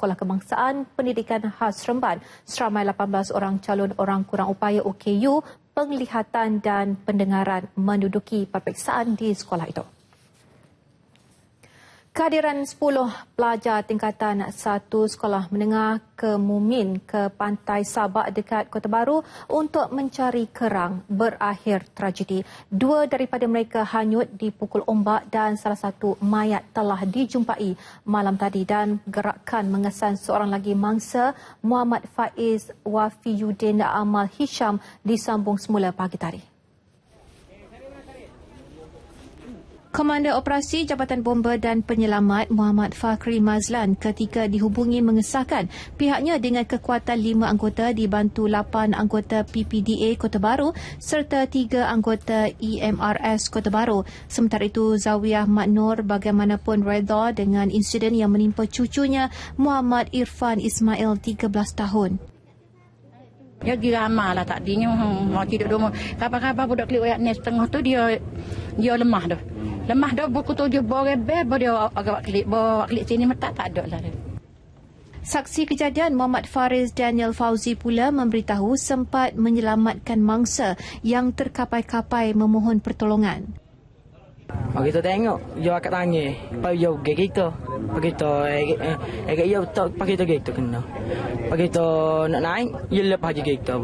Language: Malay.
Sekolah Kebangsaan Pendidikan Khas Seremban seramai 18 orang calon orang kurang upaya OKU penglihatan dan pendengaran menduduki peperiksaan di sekolah itu. Kehadiran 10 pelajar tingkatan satu sekolah menengah ke Mumin ke pantai Sabak dekat Kota Baru untuk mencari kerang berakhir tragedi. Dua daripada mereka hanyut di pukul ombak dan salah satu mayat telah dijumpai malam tadi dan gerakan mengesan seorang lagi mangsa Muhammad Faiz Wafiyuddin Amal Hisham disambung semula pagi tadi. Komander Operasi Jabatan Bomba dan Penyelamat Muhammad Fakhri Mazlan ketika dihubungi mengesahkan pihaknya dengan kekuatan lima anggota dibantu lapan anggota PPDA Kota Baru serta tiga anggota EMRS Kota Baru. Sementara itu Zawiyah Mak Nur bagaimanapun redha dengan insiden yang menimpa cucunya Muhammad Irfan Ismail 13 tahun. Dia pergi ramah lah tak dinya. Hmm, mau tidur dua. Kapan-kapan budak klik ayat ni setengah tu dia dia lemah dah. Lemah dah buku tujuh bore be dia agak klik bawa klik sini mata tak ada lah. dia. Saksi kejadian Muhammad Fariz Daniel Fauzi pula memberitahu sempat menyelamatkan mangsa yang terkapai-kapai memohon pertolongan. Oh, kita tengok, dia akan tanya. Lepas dia pergi kita. Pergi kita, eh, eh, dia tak pakai kita kita kena. Pergi kita nak naik, dia lepas je kita.